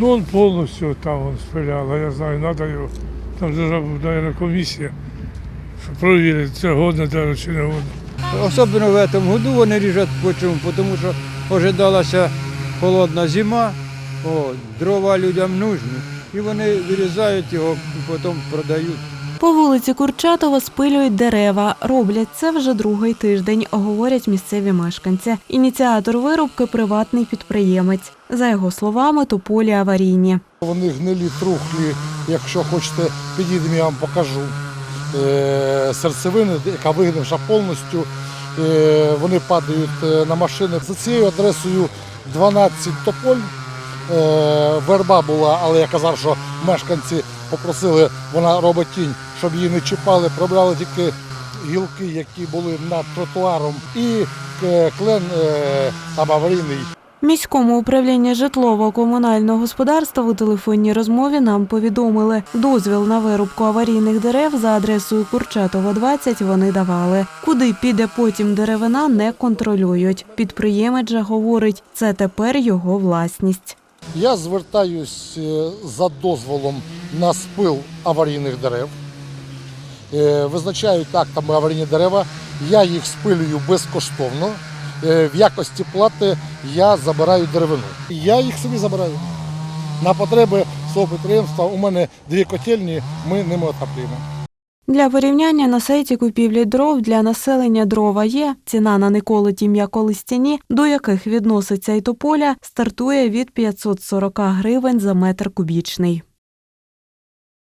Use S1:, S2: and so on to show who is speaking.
S1: Ну, он полностью там он спилял, а я знаю, надо його. Там вже наверное, комісія, щоб провірити, це годно даже чи не годно.
S2: Особливо в цьому году вони ріжуть почему, тому що ожидалася холодна зима, о, дрова людям нужні, і вони вирізають його потім продають.
S3: По вулиці Курчатова спилюють дерева. Роблять це вже другий тиждень, говорять місцеві мешканці. Ініціатор вирубки приватний підприємець. За його словами, тополі аварійні.
S4: Вони гнилі, трухлі, якщо хочете, підійдемо, я вам покажу. Е, серцевини, яка вигнивша повністю, е, вони падають е, на машини. За цією адресою 12 тополь. Верба була, але я казав, що мешканці попросили, вона робить тінь, щоб її не чіпали, прибрали тільки гілки, які були над тротуаром, і е, клен е, там аварійний.
S3: Міському управлінні житлово-комунального господарства у телефонній розмові нам повідомили, дозвіл на вирубку аварійних дерев за адресою Курчатова 20 вони давали. Куди піде потім деревина, не контролюють. Підприємець же говорить, це тепер його власність.
S4: Я звертаюсь е, за дозволом на спил аварійних дерев. Е, Визначають актами аварійні дерева. Я їх спилюю безкоштовно. Е, В якості плати я забираю деревину. Я їх собі забираю. На потреби свого підприємства у мене дві котельні, ми ними отоплюємо.
S3: Для порівняння на сайті купівлі дров для населення дрова є. Ціна на неколоті м'яколистяні, до яких відноситься і тополя, стартує від 540 гривень за метр кубічний.